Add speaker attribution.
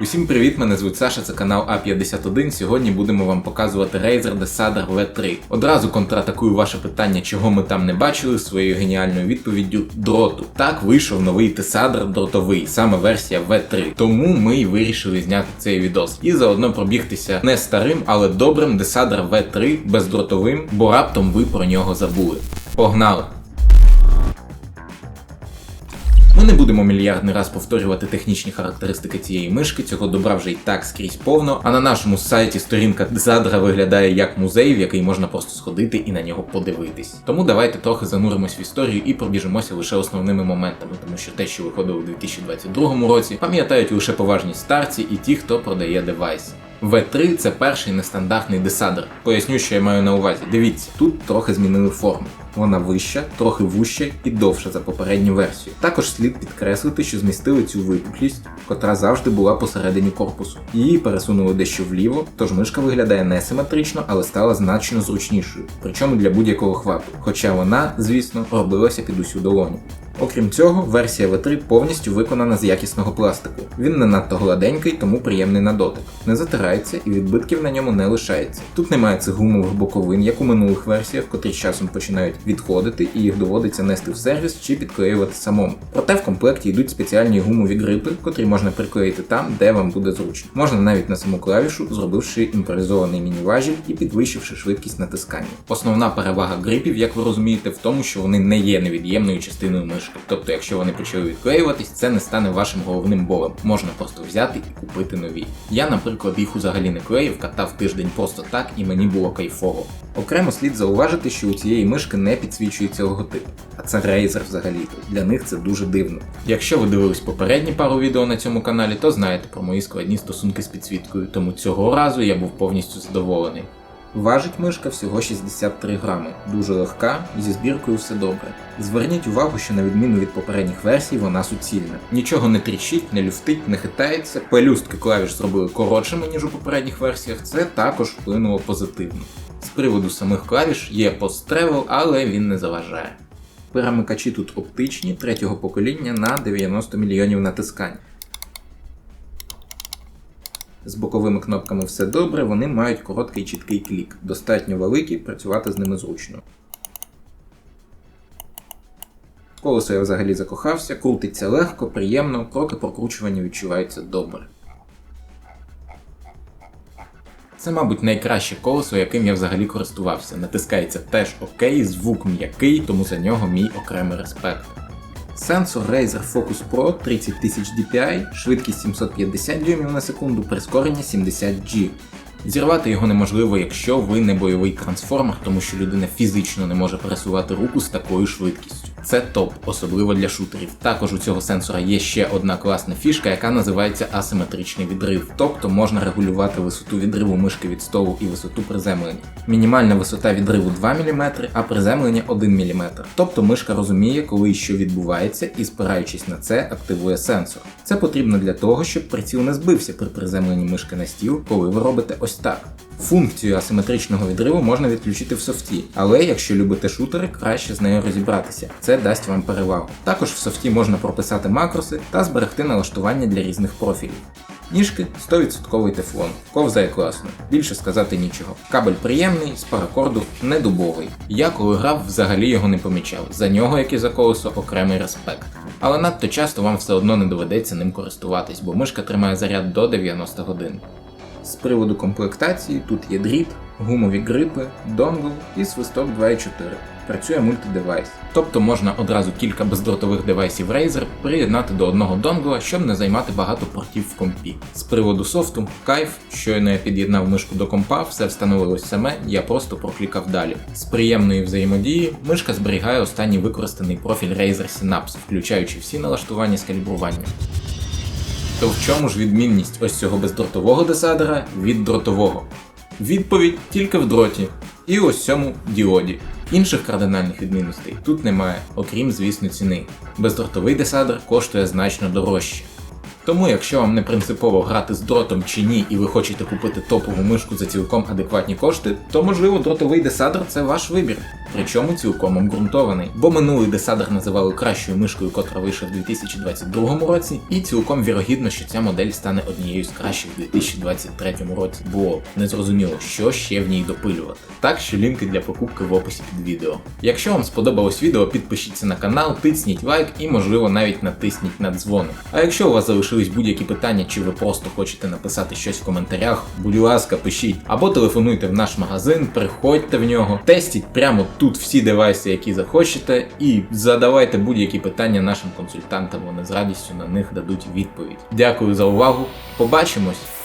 Speaker 1: Усім привіт, мене звуть Саша, це канал А51. Сьогодні будемо вам показувати Razer Desader V3. Одразу контратакую ваше питання, чого ми там не бачили, своєю геніальною відповіддю дроту. Так вийшов новий Desader дротовий, саме версія V3. Тому ми й вирішили зняти цей відос. І заодно пробігтися не старим, але добрим Desader V3 бездротовим, бо раптом ви про нього забули. Погнали! Ми не будемо мільярдний раз повторювати технічні характеристики цієї мишки, цього добра вже і так скрізь повно. А на нашому сайті сторінка Задра виглядає як музей, в який можна просто сходити і на нього подивитись. Тому давайте трохи зануримось в історію і пробіжимося лише основними моментами, тому що те, що виходило у 2022 році, пам'ятають лише поважні старці і ті, хто продає девайс. V3 це перший нестандартний десадр. Поясню, що я маю на увазі. Дивіться, тут трохи змінили форму. Вона вища, трохи вуща і довша за попередню версію. Також слід підкреслити, що змістили цю випуклість, котра завжди була посередині корпусу. Її пересунули дещо вліво, тож мишка виглядає несиметрично, але стала значно зручнішою, причому для будь-якого хвату. Хоча вона, звісно, робилася під усю долоню. Окрім цього, версія V3 повністю виконана з якісного пластику. Він не надто гладенький, тому приємний на дотик. Не затирається і відбитків на ньому не лишається. Тут немає цих гумових боковин, як у минулих версіях, котрі з часом починають відходити і їх доводиться нести в сервіс чи підклеювати самому. Проте в комплекті йдуть спеціальні гумові грипи, котрі можна приклеїти там, де вам буде зручно. Можна навіть на саму клавішу, зробивши імпровізований міні-важіль і підвищивши швидкість натискання. Основна перевага грипів, як ви розумієте, в тому, що вони не є невід'ємною частиною мишки. Тобто, якщо вони почали відклеюватись, це не стане вашим головним болем. Можна просто взяти і купити нові. Я, наприклад, їх взагалі не клеїв, катав тиждень просто так, і мені було кайфово. Окремо слід зауважити, що у цієї мишки не підсвічується логотип, а це Razer взагалі. Для них це дуже дивно. Якщо ви дивились попередні пару відео на цьому каналі, то знаєте про мої складні стосунки з підсвіткою, тому цього разу я був повністю задоволений. Важить мишка всього 63 грами, дуже легка зі збіркою все добре. Зверніть увагу, що на відміну від попередніх версій, вона суцільна. Нічого не тріщить, не люфтить, не хитається. Пелюстки клавіш зробили коротшими, ніж у попередніх версіях. Це також вплинуло позитивно. З приводу самих клавіш є пост-тревел, але він не заважає. Перемикачі тут оптичні третього покоління на 90 мільйонів натискань. З боковими кнопками все добре, вони мають короткий чіткий клік, достатньо великі, працювати з ними зручно. Колесо я взагалі закохався, крутиться легко, приємно, кроки прокручування відчуваються добре. Це, мабуть, найкраще колесо, яким я взагалі користувався. Натискається теж окей, звук м'який, тому за нього мій окремий респект. Сенсор Razer Focus Pro 30000 DPI, швидкість 750 дюймів на секунду, прискорення 70G. Зірвати його неможливо, якщо ви не бойовий трансформер, тому що людина фізично не може пересувати руку з такою швидкістю. Це топ, особливо для шутерів. Також у цього сенсора є ще одна класна фішка, яка називається асиметричний відрив. Тобто можна регулювати висоту відриву мишки від столу і висоту приземлення. Мінімальна висота відриву 2 мм, а приземлення 1 мм. Тобто мишка розуміє, коли що відбувається, і спираючись на це, активує сенсор. Це потрібно для того, щоб приціл не збився при приземленні мишки на стіл, коли ви робите ось так. Функцію асиметричного відриву можна відключити в софті, але якщо любите шутери, краще з нею розібратися. Це дасть вам перевагу. Також в софті можна прописати макроси та зберегти налаштування для різних профілів. Ніжки 100% тефлон, ковзає класно, більше сказати нічого. Кабель приємний, з паракорду не дубовий. Я коли грав, взагалі його не помічав. За нього, як і за колесо, окремий респект. Але надто часто вам все одно не доведеться ним користуватись, бо мишка тримає заряд до 90 годин. З приводу комплектації тут є дріт, гумові грипи, донгл і свисток 2.4. Працює мультидевайс. Тобто можна одразу кілька бездротових девайсів Razer приєднати до одного донгла, щоб не займати багато портів в компі. З приводу софту, кайф, щойно я під'єднав мишку до компа, все встановилось саме, я просто проклікав далі. З приємної взаємодії мишка зберігає останній використаний профіль Razer Synapse, включаючи всі налаштування з калібрування. То в чому ж відмінність ось цього бездротового десадера від дротового? Відповідь тільки в дроті. І ось цьому діоді. Інших кардинальних відмінностей тут немає, окрім, звісно, ціни. Бездротовий десадер коштує значно дорожче. Тому, якщо вам не принципово грати з дротом чи ні, і ви хочете купити топову мишку за цілком адекватні кошти, то можливо дротовий десадер це ваш вибір. Причому цілком обґрунтований. Бо минулий десадер називали кращою мишкою, котра вийшла в 2022 році, і цілком вірогідно, що ця модель стане однією з кращих в 2023 році, бо не зрозуміло, що ще в ній допилювати. Так що лінки для покупки в описі під відео. Якщо вам сподобалось відео, підпишіться на канал, тисніть лайк і, можливо, навіть натисніть на дзвоник. А якщо у вас залишились будь-які питання, чи ви просто хочете написати щось в коментарях, будь ласка, пишіть або телефонуйте в наш магазин, приходьте в нього, тестіть прямо тут всі девайси, які захочете, і задавайте будь-які питання нашим консультантам. Вони з радістю на них дадуть відповідь. Дякую за увагу. Побачимось!